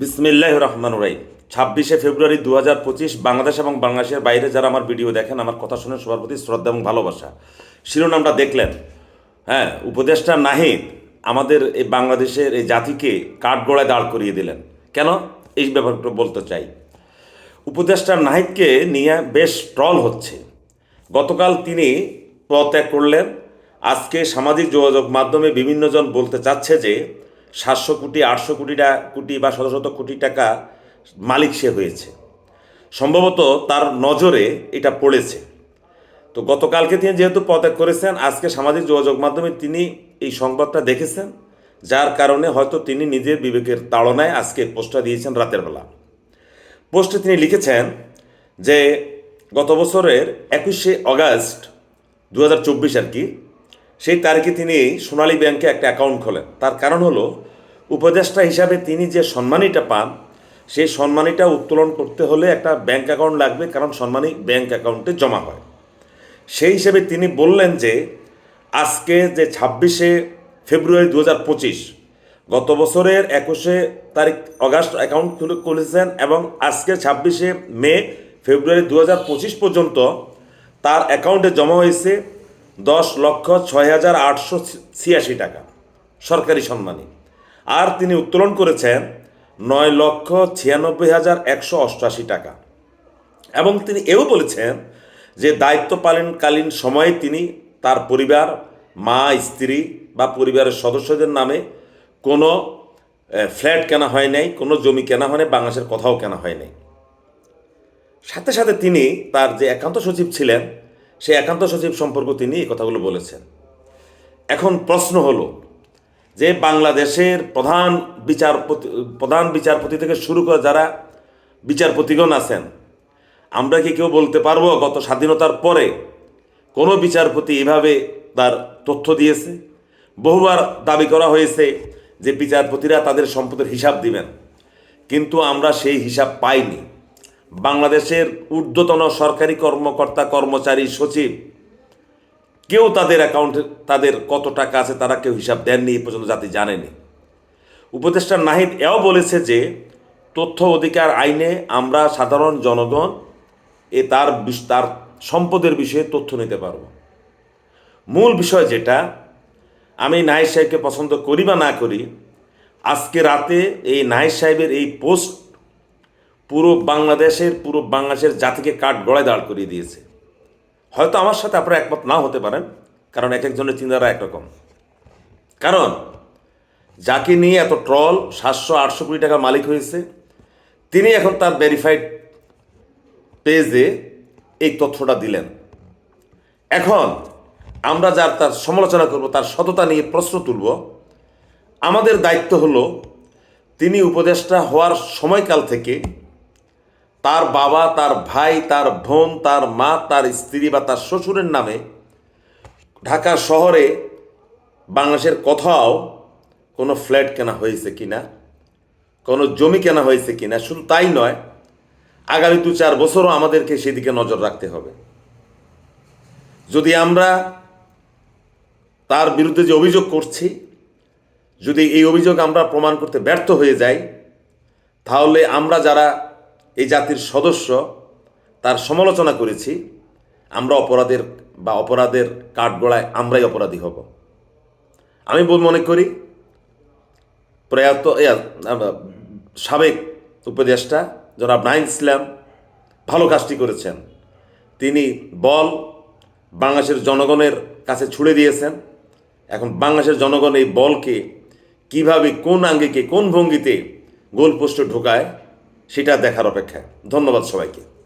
বিসমিল্লাহ রহমান রাহিম। ছাব্বিশে ফেব্রুয়ারি দু হাজার পঁচিশ বাংলাদেশ এবং বাংলাদেশের বাইরে যারা আমার ভিডিও দেখেন, আমার কথা শুনে সবার প্রতি শ্রদ্ধা এবং ভালোবাসা। শিরোনামটা দেখলেন। হ্যাঁ উপদেষ্টা নাহিদ আমাদের এই বাংলাদেশের এই জাতিকে কাঠগড়ায় দাঁড় করিয়ে দিলেন। কেন? এই ব্যাপারটা বলতে চাই। উপদেষ্টা নাহিদকে নিয়ে বেশ ট্রল হচ্ছে। গতকাল তিনি পদত্যাগ করলেন। আজকে সামাজিক যোগাযোগ মাধ্যমে বিভিন্নজন বলতে চাচ্ছে যে সাতশো কোটি, আটশো কোটি টা- কোটি বা শত শত কোটি টাকা মালিক সে হয়েছে। সম্ভবত তার নজরে এটা পড়েছে। তো গতকালকে তিনি যেহেতু পদত্যাগ করেছেন, আজকে সামাজিক যোগাযোগ মাধ্যমে তিনি এই সংবাদটা দেখেছেন, যার কারণে হয়তো তিনি নিজের বিবেকের তাড়নায় আজকে পোস্টটা দিয়েছেন রাতের বেলা। পোস্টে তিনি লিখেছেন যে, গত বছরের একুশে অগাস্ট দু হাজার চব্বিশ আর কি সেই তারিখে তিনি সোনালী ব্যাংকে একটা অ্যাকাউন্ট খোলেন। তার কারণ হলো, উপদেষ্টা হিসাবে তিনি যে সম্মানীটা পান, সেই সম্মানীটা উত্তোলন করতে হলে একটা ব্যাংক অ্যাকাউন্ট লাগবে, কারণ সম্মানী ব্যাংক অ্যাকাউন্টে জমা হয়। সেই হিসেবে তিনি বললেন যে, আজকে যে ছাব্বিশে ফেব্রুয়ারি দু হাজার পঁচিশ, গত বছরের একুশে তারিখ অগাস্ট অ্যাকাউন্ট খুলে খুলেছেন এবং আজকে ছাব্বিশে মে ফেব্রুয়ারি দু হাজার পঁচিশ পর্যন্ত তার অ্যাকাউন্টে জমা হয়েছে দশ লক্ষ ছয় হাজার আটশো ছিয়াশি টাকা। সরকারি সম্মানী। আর তিনি উত্তোলন করেছেন নয় লক্ষ ছিয়ানব্বই হাজার একশো অষ্টআশি টাকা। এবং তিনি এও বলেছেন যে দায়িত্ব পালনকালীন সময়ে তিনি তার পরিবার, মা, স্ত্রী বা পরিবারের সদস্যদের নামে কোনো ফ্ল্যাট কেনা হয় নাই, কোনো জমি কেনা হয় নাই, বাংলাদেশের কথাও কেনা হয় নাই। সাথে সাথে তিনি তার যে একান্ত সচিব ছিলেন সেই একান্ত সচিব সম্পর্ক তিনি এই কথাগুলো বলেছেন। এখন প্রশ্ন হলো যে বাংলাদেশের প্রধান বিচারপতি প্রধান বিচারপতি থেকে শুরু করে যারা বিচারপতিগণ আছেন, আমরা কি কেউ বলতে পারব গত স্বাধীনতার পরে কোনো বিচারপতি এভাবে তার তথ্য দিয়েছে? বহুবার দাবি করা হয়েছে যে বিচারপতিরা তাদের সম্পদের হিসাব দিবেন, কিন্তু আমরা সেই হিসাব পাইনি। বাংলাদেশের ঊর্ধ্বতন সরকারি কর্মকর্তা, কর্মচারী, সচিব, কেউ তাদের অ্যাকাউন্টে তাদের কত টাকা আছে তারা কেউ হিসাব দেননি এ পর্যন্ত জাতি জানেনি। উপদেষ্টা নাহিদ এও বলেছে যে, তথ্য অধিকার আইনে আমরা সাধারণ জনগণ এ তার তার সম্পদের বিষয়ে তথ্য নিতে পারব। মূল বিষয় যেটা, আমি নাহিদ সাহেবকে পছন্দ করি বা না করি, আজকে রাতে এই নাহিদ সাহেবের এই পোস্ট পুরো বাংলাদেশের পুরো বাংলাদেশের জাতিকে কাঠ গড়ায় দাঁড় করিয়ে দিয়েছে। হয়তো আমার সাথে আপনারা একমত না হতে পারেন, কারণ এক একজনের চিন্তাধারা একরকম। কারণ, যাকে নিয়ে এত ট্রল, সাতশো, আটশো কোটি টাকার মালিক হয়েছে, তিনি এখন তার ভেরিফাইড পেজে এই তথ্যটা দিলেন। এখন, আমরা যার তার সমালোচনা করব, তার সততা নিয়ে প্রশ্ন তুলব, আমাদের দায়িত্ব হলো, তিনি উপদেষ্টা হওয়ার সময়কাল থেকে তার বাবা, তার ভাই, তার বোন, তার মা, তার স্ত্রী বা তার শ্বশুরের নামে ঢাকা শহরে বাংলাদেশের কোথাও কোনো ফ্ল্যাট কেনা হয়েছে কিনা কোনো জমি কেনা হয়েছে কিনা শুধু তাই নয়, আগামী দু চার বছরও আমাদেরকে সেদিকে নজর রাখতে হবে। যদি আমরা তার বিরুদ্ধে যে অভিযোগ করছি, যদি এই অভিযোগ আমরা প্রমাণ করতে ব্যর্থ হয়ে যাই, তাহলে আমরা যারা এই জাতির সদস্য তার সমালোচনা করেছি, আমরা অপরাধের বা অপরাধের কাঠগড়ায় আমরাই অপরাধী হব। আমি মনে করি? প্রয়াত সাবেক উপদেষ্টা জনাব নাইন ইসলাম ভালো কাজটি করেছেন। তিনি বল বাংলাদেশের জনগণের কাছে ছুড়ে দিয়েছেন। এখন বাংলাদেশের জনগণ এই বলকে কীভাবে কোন আঙ্গিকে, কোন ভঙ্গিতে গোল পোস্টে ঢোকায় সেটা দেখার অপেক্ষায়। ধন্যবাদ সবাইকে।